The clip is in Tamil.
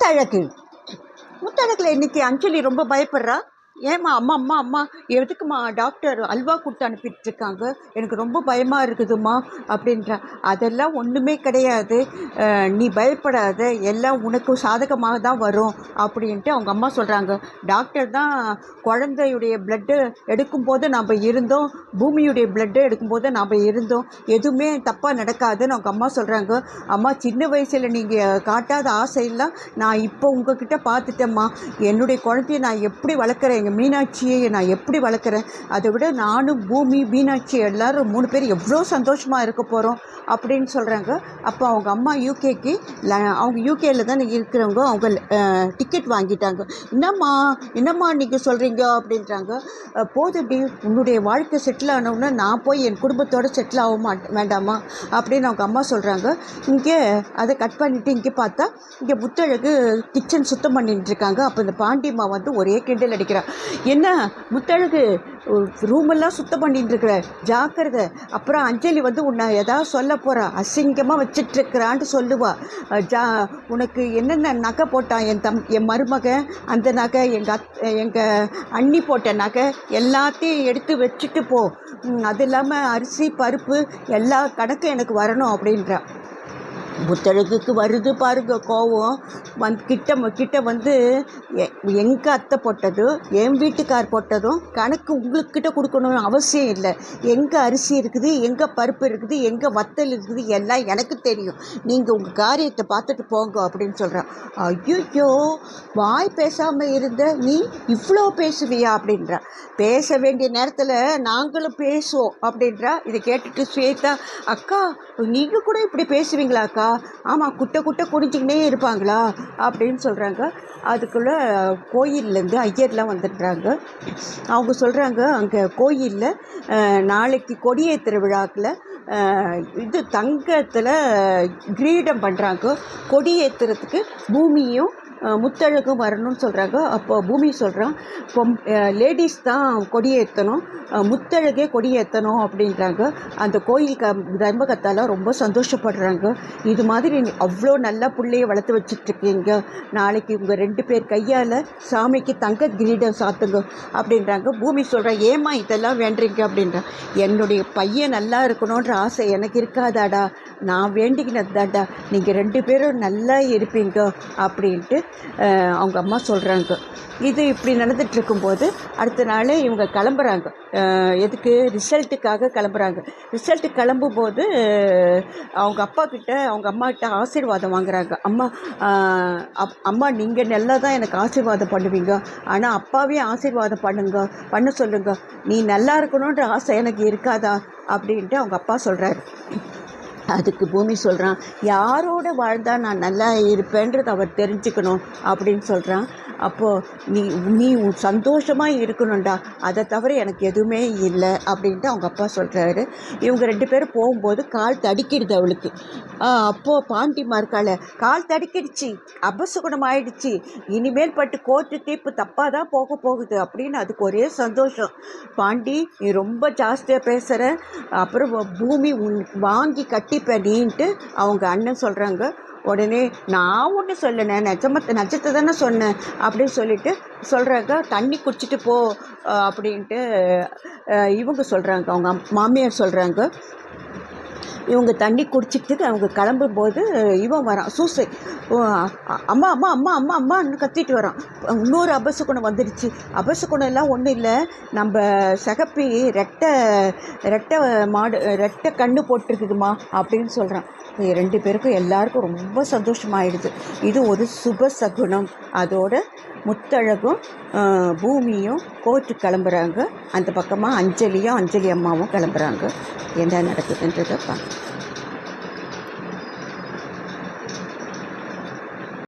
முத்தழகு. முத்தழகில் இன்னைக்கு அஞ்சலி ரொம்ப பயப்படுறா. ஏம்மா அம்மா அம்மா அம்மா எதுக்குமா டாக்டர் அல்வா கொடுத்து அனுப்பிட்டுருக்காங்க? எனக்கு ரொம்ப பயமாக இருக்குதும்மா அப்படின்ற. அதெல்லாம் ஒன்றுமே கிடையாது. நீ பயப்படாத எல்லாம் உனக்கு சாதகமாக தான் வரும் அப்படின்ட்டு அவங்க அம்மா சொல்கிறாங்க டாக்டர் தான் குழந்தையுடைய பிளட்டு எடுக்கும்போது நாம் இருந்தோம் பூமியுடைய பிளட்டு எடுக்கும்போது நாம் இருந்தோம். எதுவுமே தப்பாக நடக்காதுன்னு அவங்க அம்மா சொல்கிறாங்க அம்மா சின்ன வயசில் நீங்கள் காட்டாத ஆசையெல்லாம் நான் இப்போ உங்ககிட்ட பார்த்துட்டேம்மா. என்னுடைய குழந்தைய நான் எப்படி வளர்க்குறேன்? எங்கள் மீனாட்சியை நான் எப்படி வளர்க்குறேன்? அதை விட நானும் பூமி மீனாட்சி எல்லோரும் மூணு பேர் எவ்வளோ சந்தோஷமாக இருக்க போகிறோம் அப்படின்னு சொல்கிறாங்க அப்போ அவங்க அம்மா யூகேக்கு அவங்க யூகேயில் தானே இருக்கிறவங்க அவங்க டிக்கெட் வாங்கிட்டாங்க. என்னம்மா என்னம்மா நீங்கள் சொல்கிறீங்க அப்படின்றாங்க. அஹ், போதுடி உன்னுடைய வாழ்க்கை செட்டில் ஆனவுடனே நான் போய் என் குடும்பத்தோடு செட்டில் ஆக மாட்டேன் வேண்டாமா அப்படின்னு அவங்க அம்மா சொல்கிறாங்க இங்கே அதை கட் பண்ணிவிட்டு இங்கே பார்த்தா இங்கே முத்தழகு கிச்சன் சுத்தம் பண்ணிட்டு இருக்காங்க. அப்போ இந்த பாண்டியம்மா வந்து ஒரே கிண்டல் அடிக்கிறான் என்ன முத்தழகு ரூமெல்லாம் சுத்தம் பண்ணிட்டு இருக்கிற ஜாக்கிரதை. அப்புறம் அஞ்சலி வந்து உன்னை ஏதாவது சொல்ல போகிறா அசிங்கமாக வச்சிட்ருக்கிறான்ட்டு சொல்லுவா. ஜா உனக்கு என்னென்ன நகை போட்டான் என் தம் என் மருமகன்? அந்த நகை எங்கள் அத் எங்கள் அண்ணி போட்ட நகை எல்லாத்தையும் எடுத்து வச்சுட்டு போ. அது இல்லாமல் அரிசி பருப்பு எல்லா கணக்கும் எனக்கு வரணும் அப்படின்றா. புத்தழகுக்கு வருது பாருங்க கோவம். வந்து கிட்ட கிட்ட வந்து எங்கள் அத்தை போட்டதும் என் வீட்டுக்கார் போட்டதும் கணக்கு உங்களுக்கிட்ட கொடுக்கணும்னு அவசியம் இல்லை. எங்கே அரிசி இருக்குது எங்கே பருப்பு இருக்குது எங்கே வத்தல் இருக்குது எல்லாம் எனக்கு தெரியும். நீங்கள் உங்கள் காரியத்தை பார்த்துட்டு போங்க அப்படின்னு சொல்கிறேன் ஐயோ வாய் பேசாமல் இருந்த நீ இவ்வளோ பேசுவியா அப்படின்றா. பேச வேண்டிய நேரத்தில் நாங்களும் பேசுவோம் அப்படின்றா. இதை கேட்டுட்டு ஸ்வேதா அக்கா நீங்கள் கூட இப்படி பேசுவீங்களா அக்கா? ஆமாம் குட்டை குட்டை குடிச்சிக்கினே இருப்பாங்களா? அப்படின்னு சொல்கிறாங்க அதுக்குள்ளே கோயில்லேருந்து ஐயர்லாம் வந்துடுறாங்க. அவங்க சொல்கிறாங்க அங்கே கோயிலில் நாளைக்கு கொடியேற்றுற விழாக்கில் இது தங்கத்தில் கிரீடம் பண்ணுறாங்க கொடியேற்றுறதுக்கு பூமியும் முத்தழகு முத்தழகும் வரணும்னு சொல்கிறாங்க அப்போ பூமி சொல்கிறான் பொம் லேடிஸ் தான் கொடியேற்றணும் முத்தழகே கொடியேற்றணும் அப்படின்றாங்க. அந்த கோயில் க தர்மகத்தாலாம் ரொம்ப சந்தோஷப்படுறாங்க. இது மாதிரி அவ்வளோ நல்ல பிள்ளைய வளர்த்து வச்சுட்ருக்கீங்க நாளைக்கு உங்கள் ரெண்டு பேர் கையால் சாமிக்கு தங்க கிரீடம் சாத்துங்க அப்படின்றாங்க. பூமி சொல்கிறான் ஏம்மா இதெல்லாம் வேண்டுறீங்க? அப்படின்றா. என்னுடைய பையன் நல்லா இருக்கணுன்ற ஆசை எனக்கு இருக்காதாடா. நான் வேண்டிக்கினது தாண்டா நீங்கள் ரெண்டு பேரும் நல்லா இருப்பீங்க. அப்படின்ட்டு அவங்க அம்மா சொல்கிறாங்க இது இப்படி நடந்துகிட்ருக்கும்போது அடுத்த நாள் இவங்க கிளம்புறாங்க. எதுக்கு? ரிசல்ட்டுக்காக கிளம்புறாங்க. ரிசல்ட்டு கிளம்பும்போது அவங்க அப்பா கிட்ட அவங்க அம்மா கிட்ட ஆசீர்வாதம் வாங்குறாங்க. அம்மா அப்- அம்மா நீங்கள் நல்லா தான் எனக்கு ஆசீர்வாதம் பண்ணுவீங்க. ஆனால் அப்பாவே ஆசீர்வாதம் பண்ணுங்க பண்ண சொல்லுங்க. நீ நல்லா இருக்கணுன்ற ஆசை எனக்கு இருக்காதா? அப்படின்ட்டு அவங்க அப்பா சொல்கிறாரு அதுக்கு பூமி சொல்கிறான் யாரோட வாழ்ந்தா நான் நல்லா இருப்பேன்றது அவர் தெரிஞ்சுக்கணும் அப்படின்னு சொல்கிறான் அப்போது நீ நீ சந்தோஷமாக இருக்கணும்டா அதை தவிர எனக்கு எதுவுமே இல்லை அப்படின்ட்டு அவங்க அப்பா சொல்கிறாரு இவங்க ரெண்டு பேரும் போகும்போது கால் தடிக்கிடுது அவளுக்கு. அப்போது பாண்டிமா இருக்காள கால் தடிக்கிடுச்சு அபசகுணம் ஆயிடுச்சு இனிமேல் பட்டு கோர்ட்டு தீர்ப்பு தப்பாக தான் போக போகுது அப்படின்னு அதுக்கு ஒரே சந்தோஷம். பாண்டி நீ ரொம்ப ஜாஸ்தியாக பேசுகிற அப்புறம் பூமி உன் வாங்கி கட்டி நீன்ட்டு அவங்க அண்ணன் சொல்கிறாங்க உடனே நான் ஒன்று சொல்லணே நிஜமத்தை நட்சத்தை தானே சொன்னேன் அப்படின்னு சொல்லிட்டு சொல்கிறாங்க தண்ணி குடிச்சிட்டு போ அப்படின்ட்டு இவங்க சொல்கிறாங்க அவங்க மாமியார் சொல்கிறாங்க இவங்க தண்ணி குடிச்சிட்டு அவங்க கிளம்பும்போது இவன் வரான். சூசை. ஓ, அம்மா அம்மா அம்மா அம்மா அம்மான்னு கத்திட்டு வரான். இன்னொரு அபசகுணம் வந்துடுச்சு அபசகுணம் எல்லாம் ஒன்றும் இல்லை. நம்ம சகப்பி ரெட்டை ரெட்டை மாடு ரெட்டை கண்ணு போட்டிருக்குதுமா அப்படின்னு சொல்கிறான் ரெண்டு பேருக்கும் எல்லாருக்கும் ரொம்ப சந்தோஷமாயிடுது. இது ஒரு சுப சகுனம். அதோட முத்தழகும் பூமியும் கோர்ட்டு கிளம்புறாங்க. அந்த பக்கமாக அஞ்சலியும் அஞ்சலி அம்மாவும் கிளம்புறாங்க. என்ன நடக்குதுன்றதை பார்க்கலாம்